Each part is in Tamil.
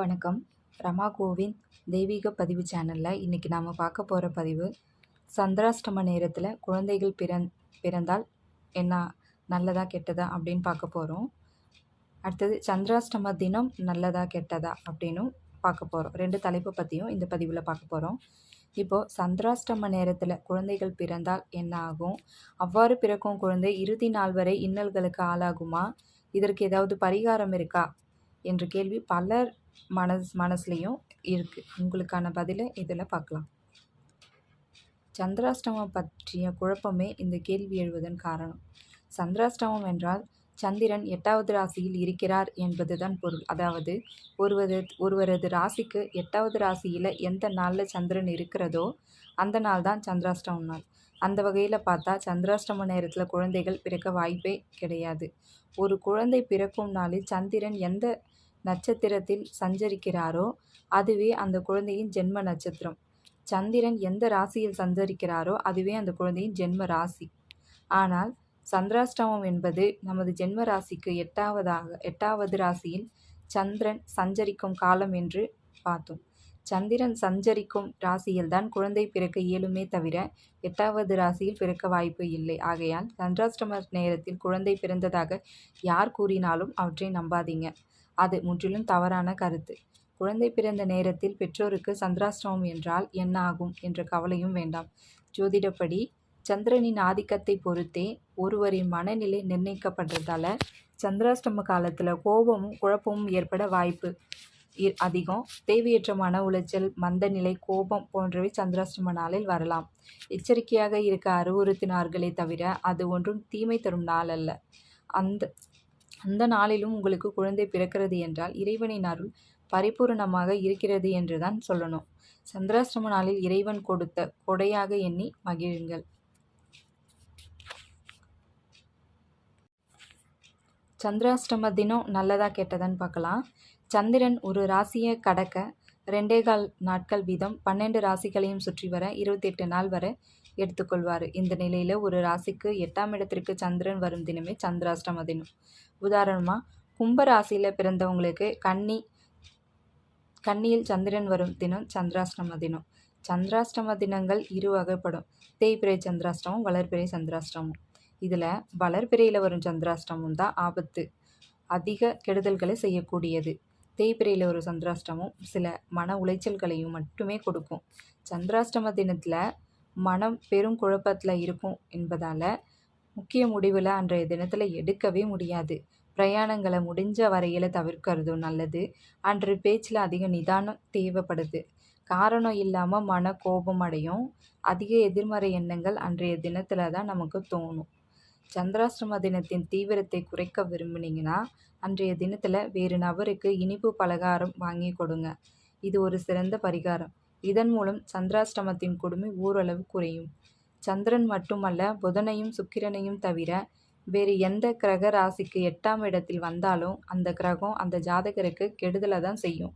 வணக்கம். ரமா கோவிந்த் தெய்வீக பதிவு சேனலில் இன்றைக்கி நாம் பார்க்க போகிற பதிவு சந்திராஷ்டம நேரத்தில் குழந்தைகள் பிறந் பிறந்தால் என்ன நல்லதா கெட்டதா அப்படின்னு பார்க்க போகிறோம் அடுத்தது சந்திராஷ்டம தினம் நல்லதா கெட்டதா அப்படின்னும் பார்க்க போகிறோம் ரெண்டு தலைப்பு பற்றியும் இந்த பதிவில் பார்க்க போகிறோம் இப்போது சந்திராஷ்டம நேரத்தில் குழந்தைகள் பிறந்தால் என்ன ஆகும்? அவ்வாறு பிறக்கும் குழந்தை இறுதி நாள் வரை இன்னல்களுக்கு ஆளாகுமா? இதற்கு ஏதாவது பரிகாரம் இருக்கா? என்ற கேள்வி பலர் மனஸ் மனசுலேயும் இருக்குது உங்களுக்கான பதிலை இதில் பார்க்கலாம். சந்திராஷ்டமம் பற்றிய குழப்பமே இந்த கேள்வி எழுவதன் காரணம். சந்திராஷ்டமம் என்றால் சந்திரன் எட்டாவது ராசியில் இருக்கிறார் என்பதுதான் பொருள். அதாவது ஒருவது ஒருவரது ராசிக்கு எட்டாவது ராசியில் எந்த நாளில் சந்திரன் இருக்கிறதோ அந்த நாள் தான் சந்திராஷ்டமம் நாள். அந்த வகையில் பார்த்தா சந்திராஷ்டம நேரத்தில் குழந்தைகள் பிறக்க வாய்ப்பே கிடையாது. ஒரு குழந்தை பிறக்கும் நாளில் சந்திரன் எந்த நட்சத்திரத்தில் சஞ்சரிக்கிறாரோ அதுவே அந்த குழந்தையின் ஜென்ம நட்சத்திரம். சந்திரன் எந்த ராசியில் சஞ்சரிக்கிறாரோ அதுவே அந்த குழந்தையின் ஜென்ம ராசி. ஆனால் சந்திராஷ்டமம் என்பது நமது ஜென்ம ராசிக்கு எட்டாவதாக எட்டாவது ராசியில் சந்திரன் சஞ்சரிக்கும் காலம் என்று பார்த்தோம். சந்திரன் சஞ்சரிக்கும் ராசியில்தான் குழந்தை பிறக்க இயலுமே தவிர எட்டாவது ராசியில் பிறக்க வாய்ப்பு இல்லை. ஆகையால் சந்திராஷ்டம நேரத்தில் குழந்தை பிறந்ததாக யார் கூறினாலும் அவற்றை நம்பாதீங்க. அது முற்றிலும் தவறான கருத்து. குழந்தை பிறந்த நேரத்தில் பெற்றோருக்கு சந்திராஷ்டமம் என்றால் என்ன ஆகும் என்ற கவலையும் வேண்டாம். ஜோதிடப்படி சந்திரனின் ஆதிக்கத்தை பொறுத்தே ஒருவரின் மனநிலை நிர்ணயிக்கப்படுறதால சந்திராஷ்டம காலத்தில் கோபமும் குழப்பமும் ஏற்பட வாய்ப்பு. அதிகம். தேவையற்ற மன உளைச்சல் மந்தநிலை கோபம் போன்றவை சந்திராஷ்டம நாளில் வரலாம். எச்சரிக்கையாக இருக்க அறிவுறுத்தினார்களே தவிர அது ஒன்றும் தீமை தரும் நாள் அல்ல. அந்த அந்த நாளிலும் உங்களுக்கு குழந்தை பிறக்கிறது என்றால் இறைவனின் அருள் பரிபூரணமாக இருக்கிறது என்று தான் சொல்லணும். சந்திராஷ்டம நாளில் இறைவன் கொடுத்த கொடையாக எண்ணி மகிழுங்கள். சந்திராஷ்டம தினம் நல்லதா கெட்டதான்னு பார்க்கலாம். சந்திரன் ஒரு ராசியை கடக்க ரெண்டே கால் நாட்கள் வீதம் பன்னெண்டு ராசிகளையும் சுற்றி வர இருபத்தெட்டு நாள் வரை எடுத்துக்கொள்வார். இந்த நிலையில் ஒரு ராசிக்கு எட்டாம் இடத்திற்கு சந்திரன் வரும் தினமே சந்திராஷ்டம தினம். உதாரணமாக கும்ப ராசியில் பிறந்தவங்களுக்கு கன்னி கன்னியில் சந்திரன் வரும் தினம் சந்திராஷ்டம தினம். சந்திராஷ்டம தினங்கள் இரு வகைப்படும். தேய்பிரை சந்திராஷ்டமம் வளர்பிறை சந்திராஷ்டமம். இதில் வளர்பிறையில் வரும் சந்திராஷ்டமம் தான் ஆபத்து. அதிக கெடுதல்களை செய்யக்கூடியது. தேய்பிரையில் ஒரு சந்திராஷ்டமும் சில மன உளைச்சல்களையும் மட்டுமே கொடுக்கும். சந்திராஷ்டம தினத்தில் மனம் பெரும் குழப்பத்தில் இருக்கும் என்பதால் முக்கிய முடிவில் அன்றைய தினத்தில் எடுக்கவே முடியாது. பிரயாணங்களை முடிஞ்ச வரையில் தவிர்க்கிறதும் நல்லது. அன்று பேச்சில் அதிக நிதானம் தேவைப்படுது. காரணம் இல்லாமல் மன கோபம் அடையும். அதிக எதிர்மறை எண்ணங்கள் அன்றைய தினத்தில் தான் நமக்கு தோணும். சந்திராஷ்டம தினத்தின் தீவிரத்தை குறைக்க விரும்புனீங்கன்னா அன்றைய தினத்தில் வேறு நபருக்கு இனிப்பு பலகாரம் வாங்கி கொடுங்க. இது ஒரு சிறந்த பரிகாரம். இதன் மூலம் சந்திராஷ்டமத்தின் கொடுமை ஓரளவு குறையும். சந்திரன் மட்டுமல்ல புதனையும் சுக்கிரனையும் தவிர வேறு எந்த கிரக ராசிக்கு எட்டாம் இடத்தில் வந்தாலும் அந்த கிரகம் அந்த ஜாதகருக்கு கெடுதலை தான் செய்யும்.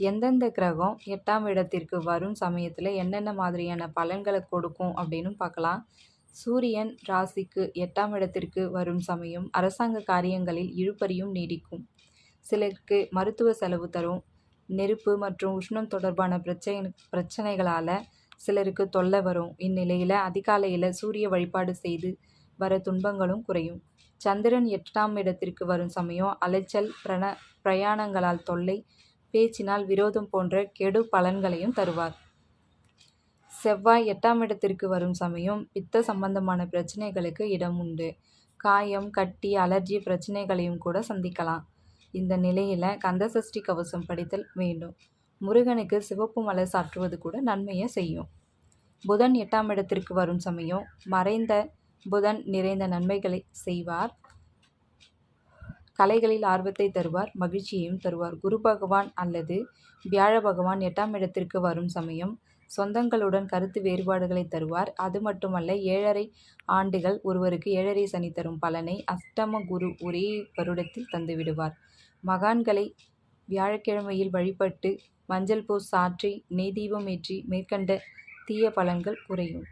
எந்தெந்த கிரகம் எட்டாம் இடத்திற்கு வரும் சமயத்தில் என்னென்ன மாதிரியான பலன்களை கொடுக்கும் அப்படின்னு பார்க்கலாம். சூரியன் ராசிக்கு எட்டாம் இடத்திற்கு வரும் சமயம் அரசாங்க காரியங்களில் இழுபறியும் நீடிக்கும். சிலருக்கு மருத்துவ செலவு தரும். நெருப்பு மற்றும் உஷ்ணம் தொடர்பான பிரச்சனை பிரச்சனைகளால் சிலருக்கு தொல்லை வரும். இந்நிலையில் அதிகாலையில் சூரிய வழிபாடு செய்து வர துன்பங்களும் குறையும். சந்திரன் எட்டாம் இடத்திற்கு வரும் சமயம் அலைச்சல் பிரண பிரயாணங்களால் தொல்லை பேச்சினால் விரோதம் போன்ற கெடு பலன்களையும் தருவார். செவ்வாய் எட்டாம் இடத்திற்கு வரும் சமயம் பித்த சம்பந்தமான பிரச்சனைகளுக்கு இடம் உண்டு. காயம் கட்டி அலர்ஜி பிரச்சனைகளையும் கூட சந்திக்கலாம். இந்த நிலையில் கந்தசஷ்டி கவசம் படித்தல் வேண்டும். முருகனுக்கு சிவப்பு மலர் சாற்றுவது கூட நன்மையை செய்யும். புதன் எட்டாம் இடத்திற்கு வரும் சமயம் மறைந்த புதன் நிறைந்த நன்மைகளை செய்வார். கலைகளில் ஆர்வத்தை தருவார் மகிழ்ச்சியையும் தருவார். குரு பகவான் அல்லது வியாழ பகவான் எட்டாம் இடத்திற்கு வரும் சமயம் சொந்தங்களுடன் கருத்து வேறுபாடுகளை தருவார். அது மட்டுமல்ல ஏழரை ஆண்டுகள் ஒருவருக்கு ஏழரை சனி தரும் பலனை அஷ்டம குரு ஒரே வருடத்தில் தந்துவிடுவார் மகான்களை வியாழக்கிழமையில் வழிபட்டு மஞ்சள் பூ சாற்றி நெய் தீபம் ஏற்றி மேற்கண்ட தீய பலன்கள் குறையும்.